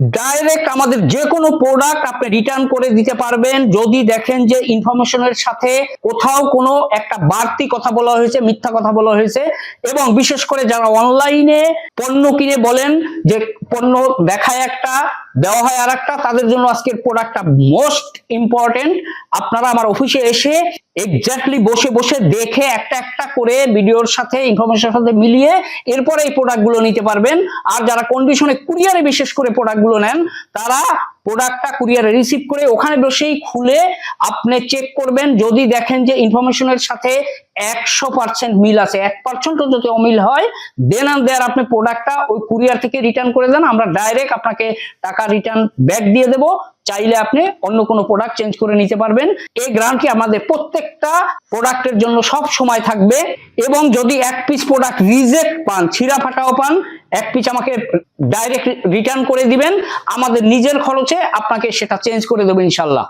Direct আমাদের যে কোনো প্রোডাক্ট আপনি রিটার্ন করে দিতে পারবেন। যদি দেখেন যে ইনফরমেশনের সাথে কোথাও কোনো একটা বাড়তি কথা বলা হয়েছে, মিথ্যা কথা বলা হয়েছে, এবং বিশেষ করে যারা অনলাইনে পণ্য কিনে বলেন যে পণ্য দেখায় একটা, দেওয়া হয় আর একটা তাদের জন্য আজকের প্রোডাক্টটা মোস্ট ইম্পর্টেন্ট আপনারা আমার অফিসে এসে এক্স্যাক্টলি বসে বসে দেখে একটা একটা করে ভিডিওর সাথে ইনফরমেশনের সাথে মিলিয়ে এরপরে এই প্রোডাক্টগুলো নিতে পারবেন। আর যারা কন্ডিশনে কুরিয়ারে বিশেষ করে প্রোডাক্টগুলো নেন, তারা প্রোডাক্টটা কুরিয়ারে রিসিভ করে ওখানে বসেই খুলে আপনি চেক করবেন। যদি দেখেন যে ইনফরমেশনের সাথে একশো পার্সেন্ট মিল আছে, এক পার্সেন্টও যদি অমিল হয় দেন আর দেয়ার আপনি প্রোডাক্টটা ওই কুরিয়ার থেকে রিটার্ন করে দেন। আমরা ডাইরেক্ট আপনাকে টাকা রিটার্ন ব্যাক দিয়ে দেবো। চাইলে আপনি অন্য কোনো প্রোডাক্ট চেঞ্জ করে নিতে পারবেন। এই গ্রান্টটি আমাদের প্রত্যেকটা প্রোডাক্টের জন্য সব সময় থাকবে। এবং যদি এক পিস প্রোডাক্ট রিজেক্ট পান, ছিঁড়া ফাটাও পান এক পিস আমাকে ডাইরেক্ট রিটার্ন করে দিবেন। আমাদের নিজের খরচে আপনাকে সেটা চেঞ্জ করে দেবেন ইনশাল্লাহ।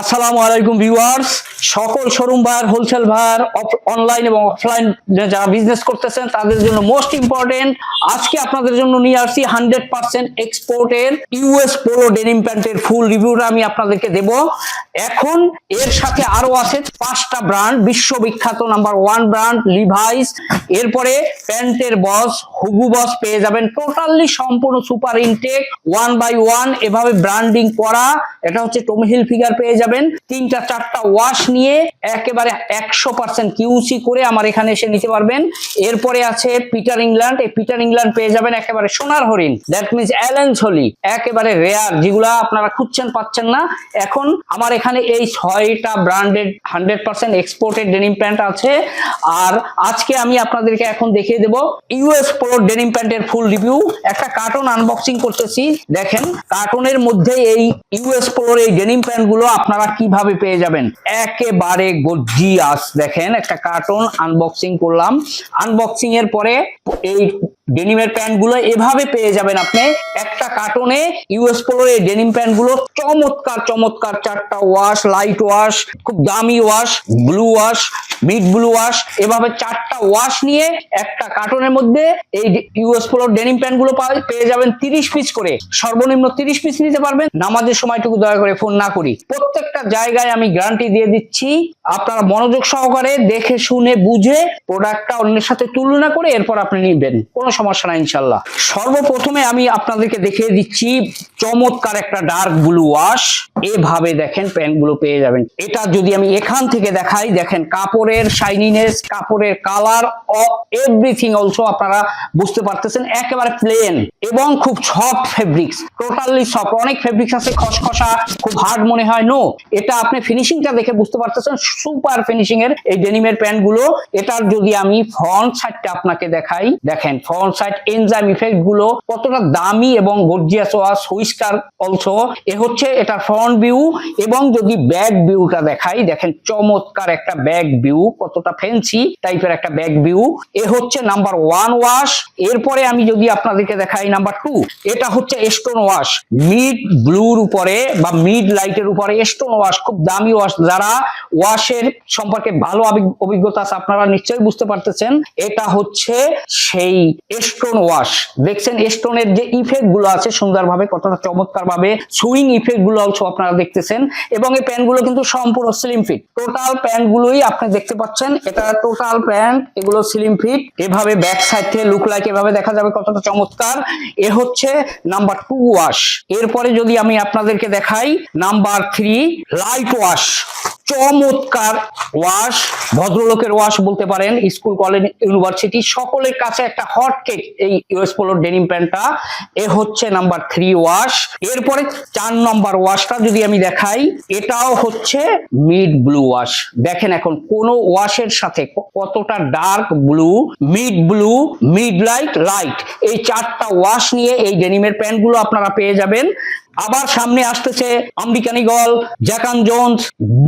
আসসালামু আলাইকুম ভিউয়ার্স। সকল শোরুম ভাইয়ার হোলসেল ভাইয়ার অনলাইন এবং অফলাইন যারা বিজনেস করতেছেন, তাদের জন্য মোস্ট ইম্পর্টেন্ট আজকে আপনাদের জন্য নিয়ে আসছি হান্ড্রেড পার্সেন্ট এক্সপোর্টের ইউএস পোলো ডেনিম প্যান্টের ফুল রিভিউটা আমি আপনাদেরকে দেব। এখন এর সাথে আরও আছে পাঁচটা ব্র্যান্ড বিশ্ববিখ্যাত নাম্বার ওয়ান ব্র্যান্ড লিভাইস এরপরে প্যান্টের বস হুগু বস পেয়ে যাবেন। টোটালি সম্পূর্ণ super intact one by one এভাবে ব্র্যান্ডিং করা। এটা হচ্ছে টমিহিল ফিগার পেয়ে যাবেন। তিনটা, চারটা ওয়াশ নিয়ে একেবারে একশো পার্সেন্ট কিউসি করে আমার এখানে এসে নিতে পারবেন। এরপরে আছে পিটার ইংল্যান্ড এই পিটার ইংল্যান্ড পেয়ে যাবেন একেবারে সোনার হরিণ। দ্যাট মিনস অ্যালেন্স হলি একেবারে রেয়ার যেগুলা আপনারা খুঁজছেন, পাচ্ছেন না। এখন আমার এখানে এই ছয়টা branded hundred percent exported denim pant আছে। আর আজকে আমি আপনাদেরকে এখন দেখিয়ে দেব ইউএস প্রো ডেনিম প্যান্টের ফুল রিভিউ একটা কার্টুন আনবক্সিং করতেছি। দেখেন কার্টুনের মধ্যে এই ইউএস প্রোর এই ডেনিম প্যান্টগুলো আপনারা কীভাবে পেয়ে যাবেন? একেবারে গর্জিয়াস। দেখেন একটা কার্টুন আনবক্সিং করলাম। আনবক্সিং এর পরে এই ডেনিমের প্যান্টগুলো এভাবে পেয়ে যাবেন আপনি। একটা কার্টুনে ইউএস পোলোর এই ডেনিম প্যান্টগুলো চমৎকার চমৎকার চারটা ওয়াশ লাইট ওয়াশ খুব দামি wash blue wash mid blue wash এভাবে চারটা ওয়াশ নিয়ে একটা কার্টনের মধ্যে এই ইউএস পোলোর ডেনিম প্যান্টগুলো পেয়ে যাবেন তিরিশ পিস করে। সর্বনিম্ন তিরিশ পিস নিতে পারবেন। নামাজের সময়টুকু দয়া করে ফোন না করি। প্রত্যেকটা জায়গায় আমি গ্যারান্টি দিয়ে দিচ্ছি, আপনারা মনোযোগ সহকারে দেখে, শুনে, বুঝে প্রোডাক্টটা অন্যের সাথে তুলনা করে এরপর আপনি নিবেন। কোনো সমস্যা নাই ইনশাল্লাহ সর্বপ্রথমে আমি আপনাদেরকে দেখিয়ে দিচ্ছি চমৎকার একটা ডার্ক ব্লু ওয়াশ এভাবে দেখেন প্যান্টগুলো পেয়ে যাবেন। এটা যদি আমি এখান থেকে দেখাই, দেখেন কাপড়ের শাইনিনেস কাপড়ের কালার এভরিথিং অলসো আপনারা বুঝতে পারতেছেন, একেবারে প্লেন এবং খুব সফট ফেব্রিক্স টোটালি সফট অনেক ফেব্রিক্স আছে, খসখসা, খুব হার্ড মনে হয় নো এটা আপনি ফিনিশিংটা দেখে বুঝতে পারতেছেন সুপার ফিনিশিং এর এই ডেনিমের প্যান্টগুলো এটার যদি আমি ফ্রন্ট সাইডটা আপনাকে দেখাই, দেখেন ফ্রন্ট সাইড এনজাইম ইফেক্টগুলো কতটা দামি এবং গর্জিয়াস ওয়াস হুইস্কার অলসো এ হচ্ছে এটা ফ্রন্ট ভিউ এবং যদি ব্যাক ভিউটা দেখাই, দেখেন চমৎকার একটা ব্যাক ভিউ কতটা ফ্যান্সি টাইপের একটা ব্যাক ভিউ এ হচ্ছে নাম্বার ওয়ান ওয়াশ এরপরে আমি যদি আপনাদেরকে দেখাই নাম্বার টু এটা হচ্ছে স্টোন ওয়াশ মিড ব্লুর উপরে বা মিড লাইটের উপরে স্টোন ওয়াশ খুব দামি ওয়াশ যারা ওয়াশের সম্পর্কে ভালো অভিজ্ঞতা আছে, আপনারা নিশ্চয়ই বুঝতে পারতেছেন। এটা হচ্ছে সেই স্টোন ওয়াশ দেখছেন স্টোনের যে ইফেক্টগুলো আছে, সুন্দরভাবে, কতটা চমৎকার ভাবে সুইং ইফেক্টগুলো আপনারা দেখতেছেন, এবং এই প্যান্টগুলো কিন্তু সম্পূর্ণ স্লিম ফিট টোটাল প্যান্টগুলোই আপনি দেখতে পাচ্ছেন, এটা টোটাল প্যান্ট, এগুলো স্লিম ফিট এভাবে ব্যাক সাইড থেকে লুক লাইক এভাবে দেখা যাবে কতটা চমৎকার। এ হচ্ছে নাম্বার টু ওয়াশ এরপরে যদি আমি আপনাদেরকে দেখাই নাম্বার থ্রি লাইট ওয়াশ চমৎকার ওয়াশ, ভদ্রলোকের ওয়াশ বলতে পারেন, স্কুল, কলেজ, ইউনিভার্সিটি, সকলের কাছে একটা হট কেক এই ইউএস পোলোর ডেনিম প্যান্টটা এ হচ্ছে নাম্বার থ্রি ওয়াশ এরপরে চার নাম্বার ওয়াশটা যদি আমি দেখাই, এটাও হচ্ছে মিড ব্লু ওয়াশ দেখেন এখন কোন ওয়াশের সাথে কতটা dark blue mid blue mid light light এই চারটা ওয়াশ নিয়ে এই ডেনিমের প্যান্টগুলো আপনারা পেয়ে যাবেন। আবার সামনে আসতেছে American Eagle Jack and Jones,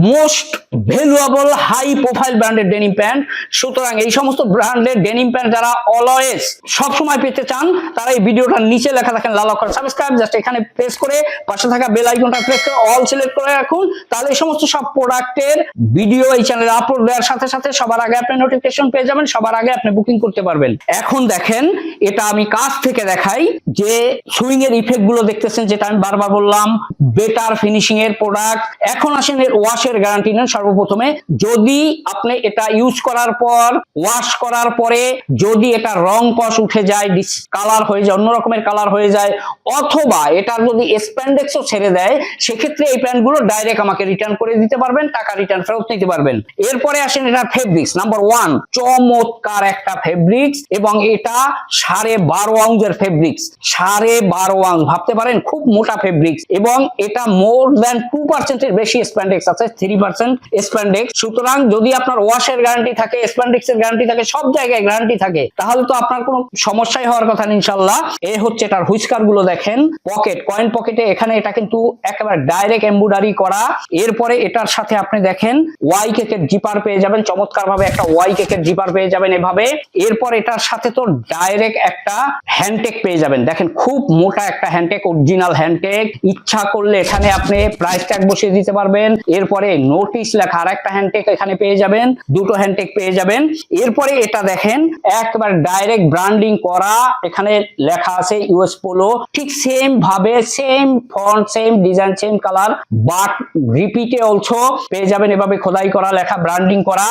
most valuable high profile ব্র্যান্ডের ডেনিম প্যান্ট। সুতরাং এই সমস্ত ব্র্যান্ডের ডেনিম প্যান্ট যারা অলওয়েজ সব সময় পেতে চান, তারা এই ভিডিওটার নিচে লেখা থাকেন লাল অক্ষর সাবস্ক্রাইব জাস্ট এখানে প্রেস করে পাশে থাকা বেল আইকনটা প্রেস করে অল সিলেক্ট করে রাখুন। তাহলে এই সমস্ত সব প্রোডাক্টের ভিডিও এই চ্যানেলে আপলোড দেওয়ার সাথে সাথে সবার আগে আপনি নোটিফিকেশন পেয়ে যাবেন, সবার আগে আপনি বুকিং করতে পারবেন। এখন দেখেন, এটা আমি কাছ থেকে দেখাই যে সুইং এর ইফেক্টগুলো দেখতেছেন, যেটা আমি বারবার বললাম বেটার ফিনিশিং এর প্রোডাক্ট এখন আসেন এর ওয়াশের গ্যারান্টি নেন সর্বপ্রথমে। যদি আপনি এটা ইউজ করার পর ওয়াশ করার পরে যদি এটা রং কস উঠে যায় কালার হয়ে যায়, অন্য রকমের কালার হয়ে যায়, অথবা এটা যদি স্প্যান্ডেক্সও ছেড়ে দেয়, সেক্ষেত্রে এই প্যান্টগুলো ডাইরেক্ট আমাকে রিটার্ন করে দিতে পারবেন, টাকা রিটার্ন ফেরত নিতে পারবেন। এরপরে আসেন এটা ফেব্রিক্স নাম্বার ওয়ান চমৎকার একটা ফেব্রিক্স এবং এটা সাড়ে বারো আউন্সের ফেব্রিক্স সাড়ে বারো আউন্স ভাবতে পারেন, খুব মোটা ফেব্রিক্স এবং এটা মোর দ্যান টু পার্সেন্টের বেশি স্প্যান্ডেক্স আছে থ্রি পার্সেন্ট স্প্যান্ডেক্স সুতরাং যদি আপনার ওয়াশের গ্যারান্টি থাকে স্প্যান্ডেক্স এর গ্যারান্টি থাকে, সব জায়গায় গ্যারান্টি থাকে, তাহলে তো আপনার কোনো সমস্যাই হওয়ার কথা ইনশাল্লাহ এ হচ্ছে এটার হুইস্কারগুলো দেখেন পকেট কয়েন পকেটে এখানে এটা কিন্তু একেবারে ডাইরেক্ট এমব্রয়ডারি করা। এরপরে এটার সাথে আপনি দেখেন ওয়াই কেকের জিপার পেয়ে যাবেন চমৎকার ভাবে একটা ওয়াই কেকের জিপার পেয়ে যাবেন এভাবে। এরপর এটার সাথে তো ডাইরেক্ট একটা হ্যান্ডটেক পেয়ে যাবেন। দেখেন, খুব মোটা একটা হ্যান্ডটেক অরিজিনাল হ্যান্ডটেক ইচ্ছা করলে এখানে আপনি প্রাইস ট্যাগ বসিয়ে দিতে পারবেন। এরপরে নোটিশ লেখা আর একটা হ্যান্ডটেক এখানে পেয়ে যাবেন, দুটো হ্যান্ডটেক পেয়ে যাবেন। এরপরে এটা দেখেন, একবার ডাইরেক্ট ব্র্যান্ডিং করা, এখানে লেখা আছে ইউএস পোলো ঠিক সেম ভাবে same font same design same colour but রিপিটে also পেয়ে যাবেন এভাবে খোদাই করা, লেখা ব্র্যান্ডিং করা।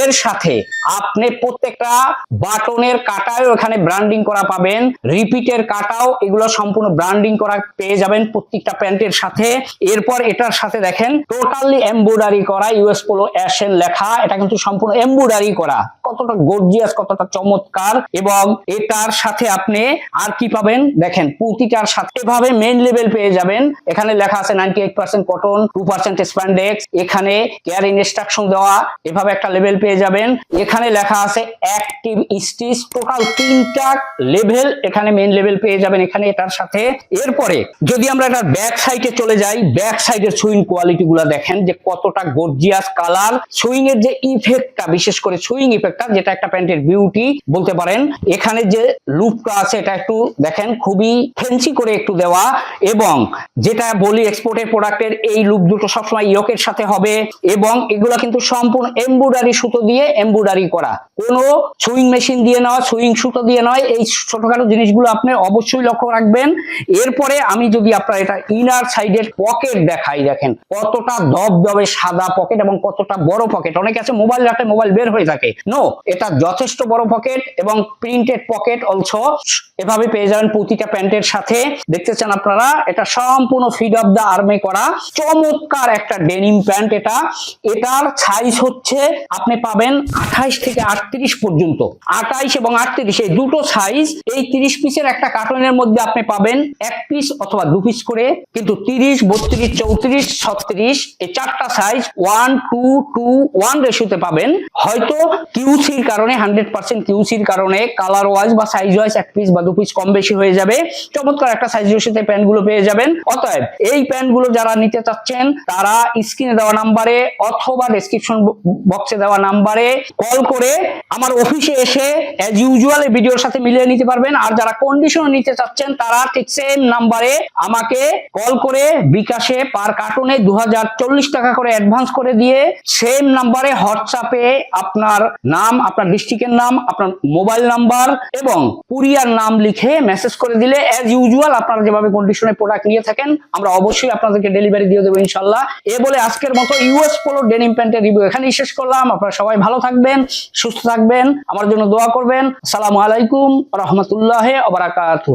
এর সাথে আপনি প্রত্যেকটা বাটনের কাটাও এখানে ব্র্যান্ডিং করা পাবেন রিপিটের কাটাও এগুলো সম্পূর্ণ ব্র্যান্ডিং করা পেয়ে যাবেন। প্রত্যেকটা প্যান্টের সাথে। এরপর এটার সাথে দেখেন টোটালি এমব্রয়ডারি করা ইউএস পোলো অ্যাশেন লেখা। এটা কিন্তু সম্পূর্ণ এমব্রয়ডারি করা। কতটা গর্জিয়াস কতটা চমৎকার। এবং এটার সাথে আপনি আর কি পাবেন? দেখেন, প্রতিটার সাথে এভাবে মেইন লেভেল পেয়ে যাবেন। এখানে লেখা আছে ninety eight percent cotton two percent spandex এখানে কেয়ার ইনস্ট্রাকশন দেওয়া, এভাবে একটা লেভেল পেয়ে যাবেন। এখানে লেখা আছে অ্যাক্টিভ স্টিচ টোটাল তিনটা লেভেল এখানে মেইন লেভেল পেয়ে যাবেন এখানে এটার সাথে। এরপরে যদি আমরা এটার ব্যাক সাইডে চলে যাই ব্যাক সাইডের সুইং কোয়ালিটি গুলা দেখেন যে কতটা গর্জিয়াস কালার সুইং এর যে ইফেক্টটা বিশেষ করে সুইং ইফেক্টটা যেটা একটা প্যান্টের বিউটি বলতে পারেন, এখানে যে লুপটা আছে, এটা একটু দেখেন খুবই ফেন্সি করে একটু দেওয়া এবং যেটা বলি এক্সপোর্টের প্রোডাক্টের এই লুপ দুটো সবসময় ইয়কের সাথে হবে এবং এগুলো কিন্তু সম্পূর্ণ এমব্রয়ডারি সুতো দিয়ে এমব্রয়ডারি করা। কোনো সুইং মেশিন দিয়ে নেওয়া সুইং সুতো দিয়ে নয়, এই ছোটখাটো জিনিসগুলো আপনি অবশ্যই লক্ষ্য রাখবেন। এরপরে আমি যদি আপনার এটা ইনার সাইডের পকেট দেখাই, দেখেন। কতটা দবদবে সাদা পকেট এবং কতটা বড় পকেট অনেকে আছে মোবাইল রাখলে মোবাইল বের হয়ে থাকে। নো এটা যথেষ্ট বড় পকেট এবং প্রিন্টেড পকেট অলসো এভাবে পেয়ে যাবেন প্রতিটা প্যান্টের সাথে। দেখতে চান আপনারা, এটা সম্পূর্ণ ফিড অফ দা আর্মে করা। চমৎকার একটা ডেনিম প্যান্ট এটা। এটার সাইজ হচ্ছে, আপনি পাবেন আঠাইশ থেকে আটত্রিশ পর্যন্ত। আঠাইশ এবং আটত্রিশ, এই দুটো সাইজ এই তিরিশ পিসের একটা কার্টনের মধ্যে আপনি পাবেন এক পিস অথবা দু পিস করে, কিন্তু তিরিশ, বত্রিশ, চৌত্রিশ, ছত্রিশ, এই চারটা size one two two one রেশিওতে পাবেন। হয়তো কিউসির কারণে হান্ড্রেড পার্সেন্ট কিউসির কারণে কালার ওয়াইজ বা সাইজ ওয়াইজ এক পিস বা দু পিস কম বেশি হয়ে যাবে। চমৎকার একটা সাইজ রেশিওতে প্যান্টগুলো পেয়ে যাবেন। অতএব এই প্যান্টগুলো যারা নিতে চাচ্ছেন, তারা স্ক্রিনে দেওয়া নাম্বারে অথবা ডেসক্রিপশন বক্সে দেওয়া নাম্বারে কল করে আমার অফিসে এসে অ্যাজ ইউজুয়াল ভিডিওর সাথে মিলিয়ে নিতে পারবেন। আর যারা কন্ডিশন নিতে চাচ্ছেন, তারা ঠিক সেম নাম্বারে আমাকে কল করে বিকাশে পার কার্টুনে দু টাকা করে অ্যাডভান্স করে দিয়ে সেম নাম্বারে হোয়াটসঅ্যাপে আপনার নাম, আপনার ডিস্ট্রিক্টের নাম, আপনার মোবাইল নাম্বার এবং কুরিয়ার নাম লিখে মেসেজ করে দিলে অ্যাজ ইউজুয়াল আপনারা যেভাবে কন্ডিশনে প্রোডাক্ট নিয়ে থাকেন, আমরা অবশ্যই আপনাদেরকে ডেলিভারি দিয়ে দেবো ইনশাল্লাহ। এ বলে আজকের মতো ইউএস পোলো ডেনিম প্যান্টের রিভিউ এখানেই শেষ করলাম। আপনারা সবাই ভালো থাকবেন, সুস্থ থাকবেন, আমার জন্য দোয়া করবেন। সালাম আলাইকুম, রহমতুল্লাহ আবরাকাতু